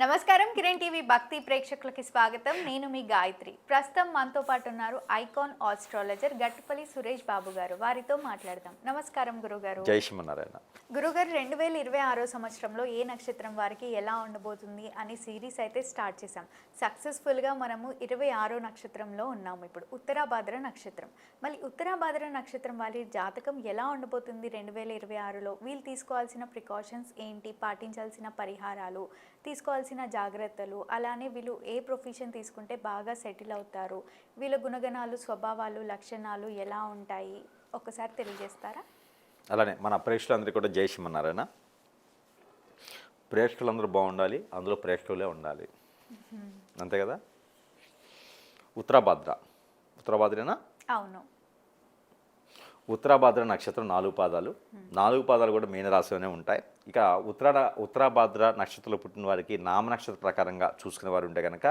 నమస్కారం కిరణ్ టీవీ భక్తి ప్రేక్షకులకి స్వాగతం. నేను మీ గాయత్రి. ప్రస్తుతం మనతో పాటు ఉన్నారు ఐకాన్ ఆస్ట్రాలజర్ గట్టుపల్లి సురేష్ బాబు గారు. వారితో మాట్లాడదాం. నమస్కారం గురుగారు. గురుగారు రెండు వేల ఇరవై ఆరో సంవత్సరంలో ఏ నక్షత్రం వారికి ఎలా ఉండబోతుంది అని సిరీస్ అయితే స్టార్ట్ చేశాం. సక్సెస్ఫుల్గా మనము ఇరవై ఆరో నక్షత్రంలో ఉన్నాము ఇప్పుడు. ఉత్తరాభాద్ర నక్షత్రం. మళ్ళీ ఉత్తరాభాద్ర నక్షత్రం వారి జాతకం ఎలా ఉండబోతుంది రెండు వేల ఇరవై ఆరులో? వీళ్ళు తీసుకోవాల్సిన ప్రికాషన్స్ ఏంటి? పాటించాల్సిన పరిహారాలు తీసుకోవాల్సిన జాగ్రత్తలు అలానే వీళ్ళు ఏ ప్రొఫెషన్ తీసుకుంటే బాగా సెటిల్ అవుతారు వీళ్ళ గుణగణాలు స్వభావాలు లక్షణాలు ఎలా ఉంటాయి? ఒకసారి తెలియజేస్తారా? అలానే మన ప్రేక్షకులందరికీ కూడా జై శ్రీమన్నారాయణ. ప్రేక్షకులందరూ బాగుండాలి అందులో ప్రేక్షకులే ఉండాలి. అంతే కదా? ఉత్తరాభాద్ర. ఉత్తరాభాద్రేనా? అవును. ఉత్తరాభాద్ర నక్షత్రం నాలుగు పాదాలు. నాలుగు పాదాలు కూడా మీనరాశిలోనే ఉంటాయి. ఇక ఉత్తర ఉత్తరాభాద్ర నక్షత్రంలో పుట్టిన వారికి నామ నక్షత్ర ప్రకారంగా చూసుకునే వారు ఉంటే కనుక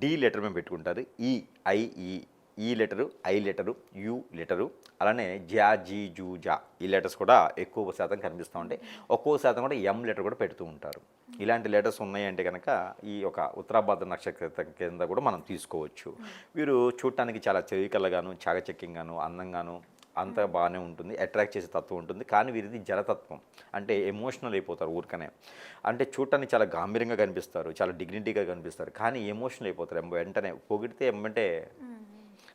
డి లెటర్ మేము పెట్టుకుంటారు. ఈ ఐ ఈ E letter I letter U letter అలానే జా జీ జూ జా ఈ లెటర్స్ కూడా ఎక్కువ శాతం కనిపిస్తూ ఉంటాయి. ఒక్కో శాతం కూడా ఎం లెటర్ కూడా పెడుతూ ఉంటారు. ఇలాంటి లెటర్స్ ఉన్నాయంటే కనుక ఈ యొక్క ఉత్తరాభాద్ర నక్షత్రం కింద కూడా మనం తీసుకోవచ్చు. వీరు చూడటానికి చాలా చెవికలగాను చాకచక్యంగాను అందంగాను అంతా బాగానే ఉంటుంది అట్రాక్ట్ చేసే తత్వం ఉంటుంది. కానీ వీరిది జలతత్వం అంటే ఎమోషనల్ అయిపోతారు ఊరికనే. అంటే చూడటానికి చాలా గాంభీర్యంగా కనిపిస్తారు చాలా డిగ్నిటీగా కనిపిస్తారు. కానీ ఎమోషనల్ అయిపోతారు. వెంటనే పొగిడితే ఏమంటే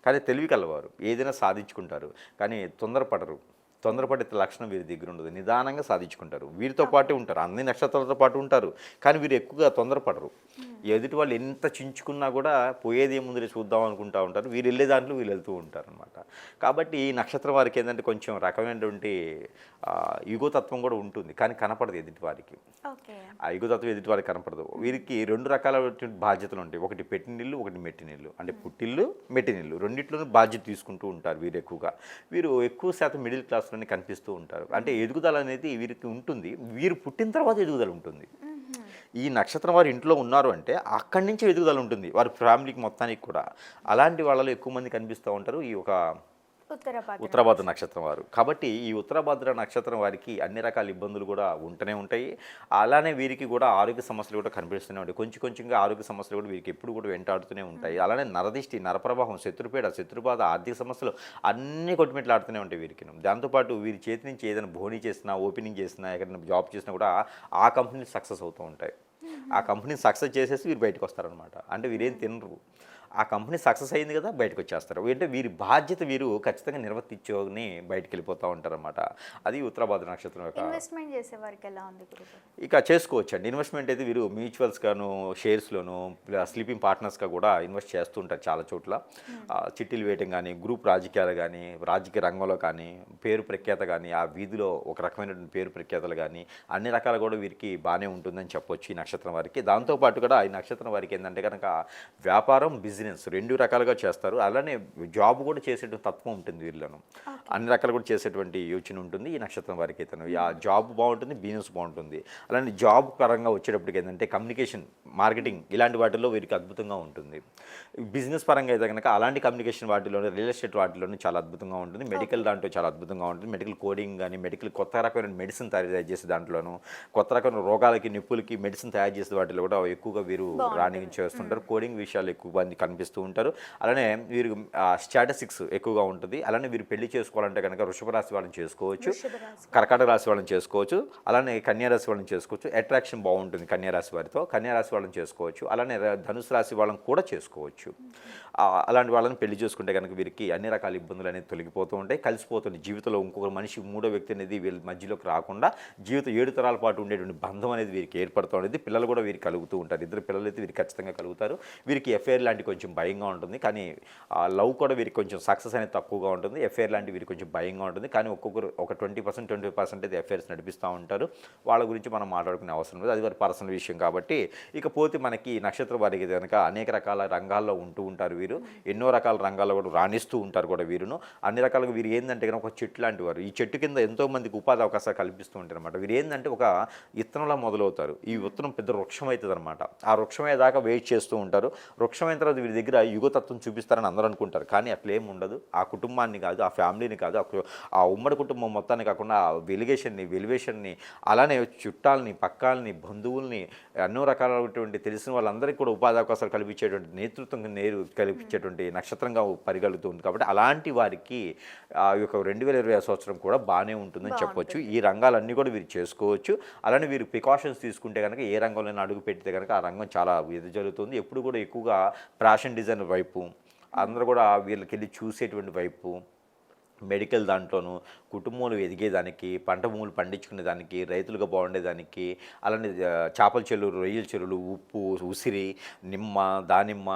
కానీ తెలివి కలవారు. ఏదైనా సాధించుకుంటారు. కానీ తొందరపడరు. తొందరపడే లక్షణం వీరి దగ్గర ఉండదు. నిదానంగా సాధించుకుంటారు. వీరితో పాటే ఉంటారు. అన్ని నక్షత్రాలతో పాటు ఉంటారు. కానీ వీరు ఎక్కువగా తొందరపడరు. ఎదుటి వాళ్ళు ఎంత చించుకున్నా కూడా పోయేది ఏముంది చూద్దాం అనుకుంటా ఉంటారు. వీరు వెళ్ళే దాంట్లో వీళ్ళు వెళ్తూ ఉంటారు అనమాట కాబట్టి ఈ నక్షత్రం వారికి ఏంటంటే కొంచెం రకమైనటువంటి యుగోతత్వం కూడా ఉంటుంది. కానీ కనపడదు ఎదుటి వారికి. ఆ యుగతత్వం ఎదుటి వారికి కనపడదు. వీరికి రెండు రకాలైనటువంటి బాధ్యతలు ఉంటాయి. ఒకటి పెట్టినిల్లు ఒకటి మెట్టినిల్లు అంటే పుట్టిల్లు మెట్టినిల్లు రెండిట్లోనూ బాధ్యత తీసుకుంటూ ఉంటారు వీరు ఎక్కువగా. వీరు ఎక్కువ శాతం మిడిల్ క్లాస్లోనే కనిపిస్తూ ఉంటారు. అంటే ఎదుగుదల అనేది వీరికి ఉంటుంది. వీరు పుట్టిన తర్వాత ఎదుగుదల ఉంటుంది. ఈ నక్షత్రం వారు ఇంట్లో ఉన్నారు అంటే అక్కడి నుంచి ఎదుగుదల ఉంటుంది. వారి ఫ్యామిలీకి మొత్తానికి కూడా. అలాంటి వాళ్ళలో ఎక్కువ మంది కనిపిస్తూ ఉంటారు. ఈ ఒక ఉత్తరాభాద్ర నక్షత్రం. వారు. కాబట్టి ఈ ఉత్తరాభాద్ర నక్షత్రం వారికి అన్ని రకాల ఇబ్బందులు కూడా ఉంటూనే ఉంటాయి. అలానే వీరికి కూడా ఆరోగ్య సమస్యలు కూడా కనిపిస్తూనే ఉంటాయి. కొంచెం కొంచెంగా ఆరోగ్య సమస్యలు కూడా వీరికి ఎప్పుడు కూడా వెంటాడుతూనే ఉంటాయి. అలానే నరదిష్టి నరప్రవాహం శత్రుపీడ శత్రుబాధ ఆర్థిక సమస్యలు అన్నీ కొట్టుమిట్లాడుతూనే ఉంటాయి వీరికి దాంతోపాటు వీరి చేతి నుంచి ఏదైనా బోనీ చేసినా ఓపెనింగ్ చేసినా ఎక్కడైనా జాబ్ చేసినా కూడా ఆ కంపెనీ సక్సెస్ అవుతూ ఉంటాయి. ఆ కంపెనీ సక్సెస్ చేసేసి వీరు బయటకు వస్తారనమాట అంటే వీరేం తినరు. ఆ కంపెనీ సక్సెస్ అయింది కదా బయటకు వచ్చేస్తారు అంటే వీరి బాధ్యత వీరు ఖచ్చితంగా నిర్వర్తించుకొని బయటకు వెళ్ళిపోతూ ఉంటారన్నమాట. అది ఉత్తరాభాద్ర నక్షత్రం యొక్క ఇన్వెస్ట్మెంట్ చేసే వారికి ఎలా ఉంది ఇక చేసుకోవచ్చు అండి ఇన్వెస్ట్మెంట్ అయితే వీరు మ్యూచువల్స్ గాను షేర్స్లోను స్లీపింగ్ పార్ట్నర్స్గా కూడా ఇన్వెస్ట్ చేస్తూ ఉంటారు చాలా చోట్ల. చిట్టీలు వేయటం కానీ గ్రూప్ రాజకీయాలు కానీ రాజకీయ రంగంలో కానీ పేరు ప్రఖ్యాత కానీ ఆ వీధిలో ఒక రకమైనటువంటి పేరు ప్రఖ్యాతలు కానీ అన్ని రకాలు కూడా వీరికి బాగానే ఉంటుందని చెప్పొచ్చు ఈ నక్షత్రం వారికి. దాంతోపాటు కూడా ఈ నక్షత్రం వారికి ఏంటంటే కనుక వ్యాపారం బిజినెస్ రెండు రకాలుగా చేస్తారు. అలానే జాబ్ కూడా చేసేటువంటి తత్వం ఉంటుంది వీళ్ళను. అన్ని రకాలు కూడా చేసేటువంటి యోచన ఉంటుంది ఈ నక్షత్రం వారికి అయితే ఆ జాబ్ బాగుంటుంది బిజినెస్ బాగుంటుంది. అలానే జాబ్ పరంగా వచ్చేటప్పటికి ఏంటంటే కమ్యూనికేషన్ మార్కెటింగ్ ఇలాంటి వాటిల్లో వీరికి అద్భుతంగా ఉంటుంది. బిజినెస్ పరంగా అయితే కనుక అలాంటి కమ్యూనికేషన్ వాటిలోనే రియల్ ఎస్టేట్ వాటిలోనే చాలా అద్భుతంగా ఉంటుంది. మెడికల్ దాంట్లో చాలా అద్భుతంగా ఉంటుంది. మెడికల్ కోడింగ్ కానీ మెడికల్ కొత్త రకమైన మెడిసిన్ తయారు చేసే దాంట్లోనూ కొత్త రకమైన రోగాలకి నొప్పులకి మెడిసిన్ తయారు చేసే వాటిలో కూడా ఎక్కువగా వీరు రాణింగ్ చేస్తుంటారు కోడింగ్ విషయాలు ఎక్కువ మంది కనిపిస్తూ ఉంటారు. అలానే వీరు స్టాటిస్టిక్స్ ఎక్కువగా ఉంటుంది. అలానే వీరు పెళ్ళి చేసుకోవాలంటే కనుక వృషభ రాశి వాళ్ళని చేసుకోవచ్చు. కర్కాటక రాశి వాళ్ళని చేసుకోవచ్చు. అలానే కన్యా రాశి వాళ్ళని చేసుకోవచ్చు. అట్రాక్షన్ బాగుంటుంది కన్యా రాశి వారితో. కన్యా రాశి వాళ్ళని చేసుకోవచ్చు. అలానే ధనుసు రాశి వాళ్ళని కూడా చేసుకోవచ్చు. అలాంటి వాళ్ళని పెళ్ళి చేసుకుంటే కనుక వీరికి అన్ని రకాల ఇబ్బందులు అనేది తొలగిపోతూ ఉంటాయి కలిసిపోతుంది. జీవితంలో ఇంకొక మనిషి మూడో వ్యక్తి అనేది వీళ్ళ మధ్యలోకి రాకుండా జీవితం ఏడు తరాల పాటు ఉండేటువంటి బంధం అనేది వీరికి ఏర్పడుతూ ఉంటుంది పిల్లలు కూడా వీరికి కలుగుతూ ఉంటారు. ఇద్దరు పిల్లలు అయితే వీరికి ఖచ్చితంగా కలుగుతారు. వీరికి ఎఫ్ఐఆర్ లాంటి కొంచెం భయంగా ఉంటుంది. కానీ లవ్ కూడా వీరికి కొంచెం సక్సెస్ అనేది తక్కువగా ఉంటుంది. ఎఫ్ఐఆర్ లాంటి వీరికి కొంచెం భయంగా ఉంటుంది. కానీ ఒక్కొక్కరు ఒక ట్వంటీ పర్సెంట్ ట్వంటీ పర్సెంట్ అయితే ఎఫ్ఐఆర్స్ నడిపిస్తూ ఉంటారు. వాళ్ళ గురించి మనం మాట్లాడుకునే అవసరం లేదు. అది వారి పర్సనల్ విషయం కాబట్టి ఇకపోతే మనకి నక్షత్ర వారికి కనుక అనేక రకాల రంగాల్లో ఉంటూ ఉంటారు. వీరు. ఎన్నో రకాల రంగాల్లో కూడా రాణిస్తూ ఉంటారు కూడా వీరును. అన్ని రకాలుగా వీరు ఏంటంటే కనుక ఒక చెట్టు లాంటి వారు. ఈ చెట్టు కింద ఎంతో మందికి ఉపాధి అవకాశాలు కల్పిస్తూ ఉంటారు అనమాట వీరు ఏంటంటే ఒక ఇత్తనంలా మొదలవుతారు. ఈ విత్తనం పెద్ద వృక్షం అవుతుంది అనమాట ఆ వృక్షం అయ్యేదాకా వెయిట్ చేస్తూ ఉంటారు. వృక్షం అయిన తర్వాత వీరి దగ్గర యుగతత్వం చూపిస్తారని అందరూ అనుకుంటారు. కానీ అట్లేం ఉండదు. ఆ కుటుంబాన్ని కాదు ఆ ఫ్యామిలీని కాదు ఆ ఉమ్మడి కుటుంబం మొత్తాన్ని కాకుండా ఆ వెలిగేషన్ని వెలివేషన్ని అలానే చుట్టాలని పక్కాలని బంధువుల్ని ఎన్నో రకాలైనటువంటి తెలిసిన వాళ్ళందరికీ కూడా ఉపాధి అవకాశాలు కల్పించేటువంటి నేతృత్వం నేరు కల్పించేటువంటి నక్షత్రంగా పరిగెలుతుంది కాబట్టి అలాంటి వారికి ఆ యొక్క రెండు వేల ఇరవై సంవత్సరం కూడా బాగానే ఉంటుందని చెప్పొచ్చు. ఈ రంగాలన్నీ కూడా వీరు చేసుకోవచ్చు. అలానే వీరు ప్రికాషన్స్ తీసుకుంటే కనుక ఏ రంగంలో అడుగు పెడితే కనుక ఆ రంగం చాలా ఇది జరుగుతుంది. ఎప్పుడు కూడా ఎక్కువగా ఫ్యాషన్ డిజైన్ వైపు అందరూ కూడా వీళ్ళకి వెళ్ళి చూసేటువంటి వైపు మెడికల్ దాంట్లోనూ కుటుంబాలు ఎదిగేదానికి పంట భూములు పండించుకునేదానికి రైతులుగా బాగుండేదానికి అలానే చేపల చెరువులు రొయ్యల చెరువులు ఉప్పు ఉసిరి నిమ్మ దానిమ్మ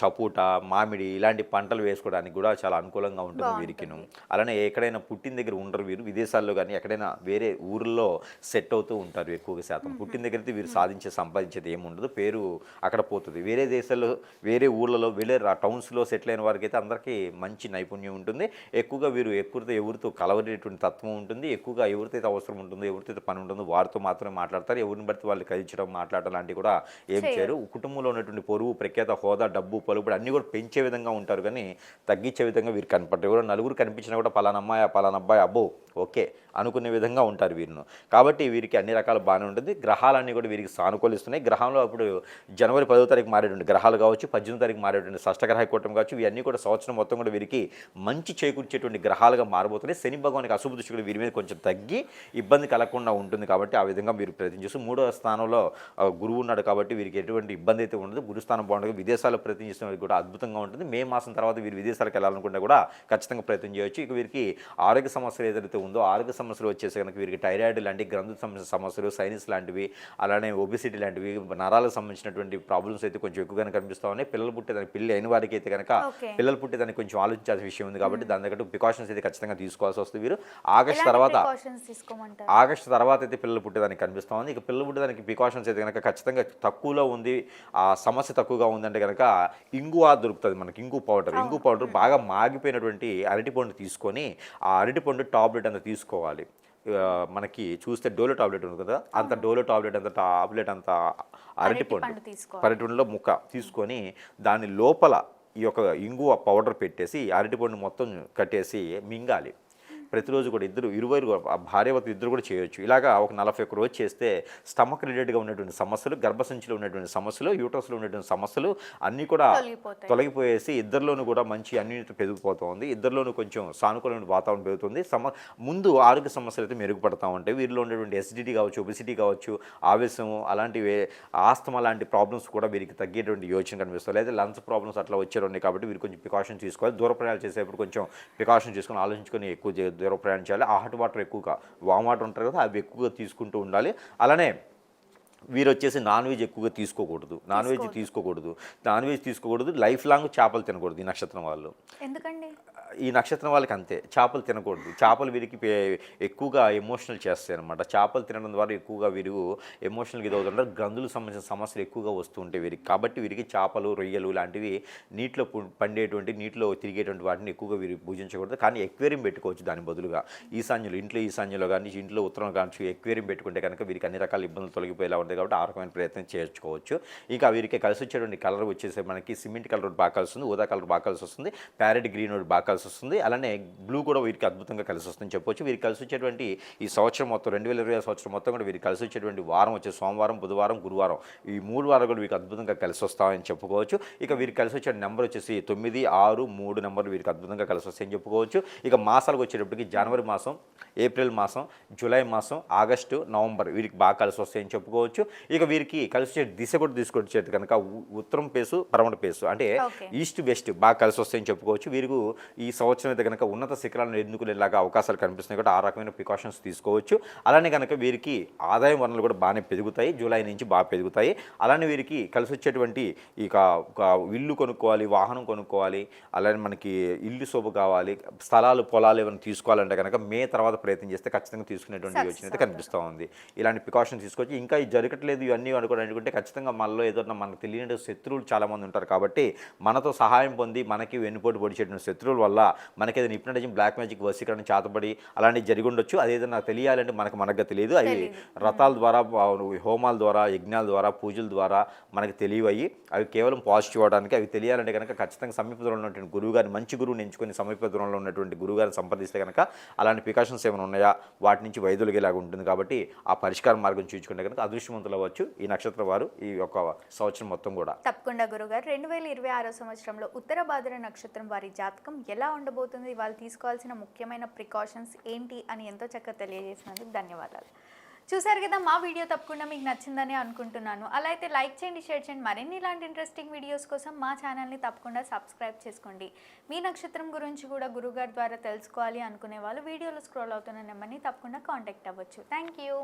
చపూట మామిడి ఇలాంటి పంటలు వేసుకోవడానికి కూడా చాలా అనుకూలంగా ఉంటుంది వీరికిను. అలానే ఎక్కడైనా పుట్టిన దగ్గర ఉండరు వీరు. విదేశాల్లో కానీ ఎక్కడైనా వేరే ఊర్లో సెట్ అవుతూ ఉంటారు ఎక్కువగా శాతం. పుట్టిన దగ్గర అయితే వీరు సాధించే సంపాదించేది ఏమి ఉండదు పేరు అక్కడ పోతుంది. వేరే దేశాల్లో వేరే ఊర్లలో వేరే టౌన్స్లో సెటిల్ అయిన వారికి అయితే అందరికీ మంచి నైపుణ్యం ఉంటుంది. ఎక్కువగా వీరు ఎక్కువతో ఎవరితో కలవరేటువంటి తత్వం ఉంటుంది. ఎక్కువగా ఎవరితో అయితే అవసరం ఉంటుందో ఎవరితో పని ఉంటుందో వారితో మాత్రమే మాట్లాడతారు. ఎవరిని బట్టి వాళ్ళు కలిచడం మాట్లాడడం లాంటివి కూడా ఏం చేయరు. కుటుంబంలో ఉన్నటువంటి పొరుగు ప్రఖ్యాత హోదా డబ్బు పలుపుడు అన్నీ కూడా పెంచే విధంగా ఉంటారు కానీ తగ్గించే విధంగా వీరు కనపడరు. ఎవరో నలుగురు కనిపించినా కూడా పలానా అమ్మాయి పలానా అబ్బాయి అబ్బో ఓకే. అనుకునే విధంగా ఉంటారు వీరిను. కాబట్టి వీరికి అన్ని రకాల బాగానే ఉంటుంది. గ్రహాలన్నీ కూడా వీరికి సానుకూలిస్తున్నాయి. గ్రహంలో అప్పుడు జనవరి పదో తారీఖు మారేటువంటి గ్రహాలు కావచ్చు పద్దెనిమిది తారీఖు మారేటువంటి షష్టగ్రహ కూటమి కావచ్చు ఇవన్నీ కూడా సంవత్సరం మొత్తం కూడా వీరికి మంచి చేకూర్చేటువంటి గ్రహాలుగా మారబోతున్నాయి. శని భగవానికి అశుభ దృష్టి వీరి మీద కొంచెం తగ్గి ఇబ్బంది కలగకుండా ఉంటుంది కాబట్టి ఆ విధంగా వీరు ప్రయత్నం చేస్తూ మూడవ స్థానంలో గురువు ఉన్నాడు కాబట్టి వీరికి ఎటువంటి ఇబ్బంది అయితే ఉండదు. గురుస్థానం బాగుండదు విదేశాల్లో ప్రయత్నం చేసిన వారికి కూడా అద్భుతంగా ఉంటుంది. మే మాసం తర్వాత వీరు విదేశాలకు వెళ్ళాలనుకుంటే కూడా ఖచ్చితంగా ప్రయత్నం చేయొచ్చు. ఇక వీరికి ఆరోగ్య సమస్యలు ఏదైతే ఉందో ఆరోగ్య సమస్యలు వచ్చేసి కనుక వీరికి థైరాయిడ్ లాంటి గ్రంథ సమస్యలు సైనస్ లాంటివి అలానే ఒబిసిటీ లాంటివి నరాలకు సంబంధించినటువంటి ప్రాబ్లమ్స్ అయితే కొంచెం ఎక్కువగానే కనిపిస్తూ ఉన్నాయి. పిల్లలు పుట్టేదానికి పిల్లలు అయిన వారికి అయితే కనుక. పిల్లలు పుట్టేదానికి కొంచెం ఆలోచించాల్సిన విషయం ఉంది కాబట్టి దాని తగ్గట్టు ప్రికాషన్స్ అయితే ఖచ్చితంగా తీసుకోవాల్సి వస్తుంది వీరు. ఆగస్ట్ తర్వాత ఆగస్టు తర్వాత అయితే పిల్లలు పుట్టేదానికి కనిపిస్తూ ఉంది. ఇక పిల్లలు పుట్టేదానికి ప్రికాషన్స్ అయితే కనుక ఖచ్చితంగా తక్కువలో ఉంది. ఆ సమస్య తక్కువగా ఉందంటే కనుక ఇంగువ దొరుకుతుంది మనకి ఇంగు పౌడర్ ఇంగు పౌడర్ బాగా మాగిపోయినటువంటి అరటిపండు తీసుకొని ఆ అరటిపండు టాబ్లెట్ అంత తీసుకోవాలి. ఆ, మనకి చూస్తే డోలో టాబ్లెట్ ఉంది కదా అంత డోలో టాబ్లెట్ అంత టాబ్లెట్ అంత అరటిపండు తీసుకోవాలి. పరటిపండులో ముక్క తీసుకొని దాని లోపల ఈ యొక్క ఇంగువ పౌడర్ పెట్టేసి అరటిపండు మొత్తం కట్టేసి మింగాలి. ప్రతిరోజు కూడా ఇద్దరు ఇరువురు ఆ భార్యాభర్త ఇద్దరు కూడా చేయొచ్చు. ఇలాగా ఒక నలభై ఒక్క రోజు చేస్తే స్టమక్ రిలేటెడ్గా ఉన్నటువంటి సమస్యలు గర్భసంచిలో ఉన్నటువంటి సమస్యలు యూటర్స్లో ఉన్నటువంటి సమస్యలు అన్నీ కూడా. తొలగిపోయేసి ఇద్దరిలోనూ కూడా మంచి అన్యూన్యత పెరిగిపోతుంది. ఇద్దరిలోనూ కొంచెం సానుకూలమైన వాతావరణం పెరుగుతుంది. సమ ముందు ఆరోగ్య సమస్యలు అయితే మెరుగుపడతా ఉంటాయి. వీరిలో ఉన్నటువంటి ఎసిడిటీ కావచ్చు ఒబిసిటీ కావచ్చు ఆవేశం అలాంటివి ఆస్తమా లాంటి ప్రాబ్లమ్స్ కూడా వీరికి తగ్గేటువంటి యోచన కనిపిస్తుంది. లేదా లంగ్స్ ప్రాబ్లమ్స్ అట్లా వచ్చేటువంటి కాబట్టి వీరు కొంచెం ప్రికాషన్ తీసుకోవాలి. దూర ప్రయాణాలు చేసేప్పుడు కొంచెం ప్రికాషన్ తీసుకొని ఆలోచించుకొని ఎక్కువ చే- దూర ప్రయాణం చేయాలి ఆ హాట్ వాటర్ ఎక్కువగా వామ్ వాటర్ ఉంటారు కదా అవి ఎక్కువగా తీసుకుంటూ ఉండాలి. అలానే వీరు వచ్చేసి నాన్ వెజ్ ఎక్కువగా తీసుకోకూడదు. నాన్ వెజ్ తీసుకోకూడదు. నాన్ వెజ్ తీసుకోకూడదు. లైఫ్ లాంగ్ చేపలు తినకూడదు ఈ నక్షత్రం వాళ్ళు. ఎందుకండి? ఈ నక్షత్రం వాళ్ళకి అంతే. చేపలు తినకూడదు. చేపలు వీరికి ఎక్కువగా ఎమోషనల్ చేస్తాయి అనమాట చేపలు తినడం ద్వారా ఎక్కువగా వీరు ఎమోషనల్గా ఇదవుతుంటారు. గ్రంథులకు సంబంధించిన సమస్యలు ఎక్కువగా వస్తూ ఉంటాయి వీరికి. కాబట్టి వీరికి చేపలు రొయ్యలు లాంటివి నీటిలో పండేటువంటి నీటిలో తిరిగేటువంటి వాటిని ఎక్కువగా వీరు పూజించకూడదు కానీ ఎక్వేరియం పెట్టుకోవచ్చు దాని బదులుగా. ఈశాన్యులు ఇంట్లో ఈశాన్యంలో కానీ ఇంట్లో ఉత్తరం కానీ ఎక్వేరియం పెట్టుకుంటే కనుక వీరికి అన్ని రకాల ఇబ్బందులు తొలగిపోయేలా ఉంటాయి. కాబట్టి ఆ రకమైన ప్రయత్నం చేసుకోవచ్చు ఇంకా వీరికి కలిసి వచ్చేటువంటి కలర్ వచ్చేసి మనకి సిమెంట్ కలర్ బాగా కలిసి ఉంది ఊదా కలర్ బాగా కలిసి వస్తుంది ప్యారెట్ గ్రీన్ ఒకటి బాగా కలిసి వస్తుంది అలానే బ్లూ కూడా వీరికి అద్భుతంగా కలిసి వస్తుంది చెప్పొచ్చు. వీరికి కలిసి వచ్చేటువంటి ఈ సంవత్సరం మొత్తం రెండు వేల ఇరవై సంవత్సరం మొత్తం కూడా వీరికి కలిసి వచ్చేటువంటి వారం వచ్చే సోమవారం బుధవారం గురువారం ఈ మూడు వారాలు కూడా వీరికి అద్భుతంగా కలిసి వస్తామని చెప్పుకోవచ్చు. ఇక వీరికి కలిసి వచ్చే నెంబర్ వచ్చేసి తొమ్మిది ఆరు మూడు నెంబర్లు వీరికి అద్భుతంగా కలిసి వస్తాయని చెప్పుకోవచ్చు. ఇక మాసాలకు వచ్చేటప్పటికి జనవరి మాసం ఏప్రిల్ మాసం జూలై మాసం ఆగస్టు నవంబర్ వీరికి బాగా కలిసి వస్తాయని చెప్పుకోవచ్చు. ఇక వీరికి కలిసి దిశ కూడా తీసుకొచ్చేది కనుక ఉత్తరం పేసు పరమట పేసు. అంటే. ఈస్ట్ వెస్ట్ బాగా కలిసి వస్తాయని చెప్పుకోవచ్చు. వీరికి ఈ సంవత్సరం అయితే కనుక ఉన్నత శిఖరాలను ఎన్నుకునేలాగా అవకాశాలు కనిపిస్తున్నాయి కాబట్టి ఆ రకమైన ప్రికాషన్స్ తీసుకోవచ్చు. అలానే కనుక వీరికి ఆదాయం వనరులు కూడా బాగానే పెరుగుతాయి. జూలై నుంచి బాగా పెరుగుతాయి. అలానే వీరికి కలిసి వచ్చేటువంటి ఇక ఒక ఇల్లు కొనుక్కోవాలి వాహనం కొనుక్కోవాలి. అలానే మనకి ఇల్లు శోభ కావాలి స్థలాలు పొలాలు ఏమైనా తీసుకోవాలంటే కనుక మే తర్వాత ప్రయత్నం చేస్తే ఖచ్చితంగా తీసుకునేటువంటి యోచన అయితే కనిపిస్తూ ఉంది. ఇలాంటి ప్రికాషన్స్ తీసుకోవచ్చు. ఇంకా ఇది జరగట్లేదు ఇవన్నీ అనుకోవడం అనుకుంటే ఖచ్చితంగా మనలో ఏదైనా మనకు తెలియని శత్రువులు చాలామంది ఉంటారు కాబట్టి మనతో సహాయం పొంది మనకి వెన్నుపోటు పొడిచేటువంటి శత్రువుల వల్ల మనకి ఏదైనా హిప్నటిజం బ్లాక్ మ్యాజిక్ వశీకరణ చేతబడి అలాంటివి జరిగి ఉండొచ్చు. అదేదో నాకు తెలియాలంటే మనకు మనకు తెలియదు. అవి. రథాల ద్వారా హోమాల ద్వారా యజ్ఞాల ద్వారా పూజల ద్వారా మనకి తెలియవయ్యి. అవి కేవలం పాజిటివ్ అవడానికి అవి తెలియాలంటే కనుక ఖచ్చితంగా సమీప దూరంలో ఉన్నటువంటి గురువు గారిని మంచి గురువుని ఎంచుకొని సమీప దూరంలో ఉన్నటువంటి గురువు గారిని సంప్రదిస్తే కనుక అలాంటి ప్రికాషన్స్ ఏమైనా ఉన్నాయా? వాటి నుంచి వైదొలిగేలాగా ఉంటుంది కాబట్టి ఆ పరిష్కార మార్గం చూసుకుంటే కనుక అదృష్టవంతులు ధనవంతులు అవ్వచ్చు. ఈ నక్షత్రం వారు ఈ యొక్క సంవత్సరం మొత్తం కూడా. తప్పకుండా గురుగారు. రెండు వేల ఇరవై ఆరో సంవత్సరంలో ఉత్తర భాద్ర నక్షత్రం వారి జాతకం ఎలా ఉండబోతుంది? వాళ్ళు తీసుకోవాల్సిన ముఖ్యమైన ప్రికాషన్స్ ఏంటి అని ఎంతో చక్కగా తెలియజేసినందుకు ధన్యవాదాలు. చూసారు కదా మా వీడియో తప్పకుండా మీకు నచ్చిందని అనుకుంటున్నాను. అలా అయితే లైక్ చేయండి షేర్ చేయండి. మరిన్ని ఇలాంటి ఇంట్రెస్టింగ్ వీడియోస్ కోసం మా ఛానల్ని తప్పకుండా సబ్స్క్రైబ్ చేసుకోండి. మీ నక్షత్రం గురించి కూడా గురుగారి ద్వారా తెలుసుకోవాలి అనుకునే వాళ్ళు వీడియోలో స్క్రోల్ అవుతున్న నెంబర్ని తప్పకుండా కాంటాక్ట్ అవ్వచ్చు. Thank you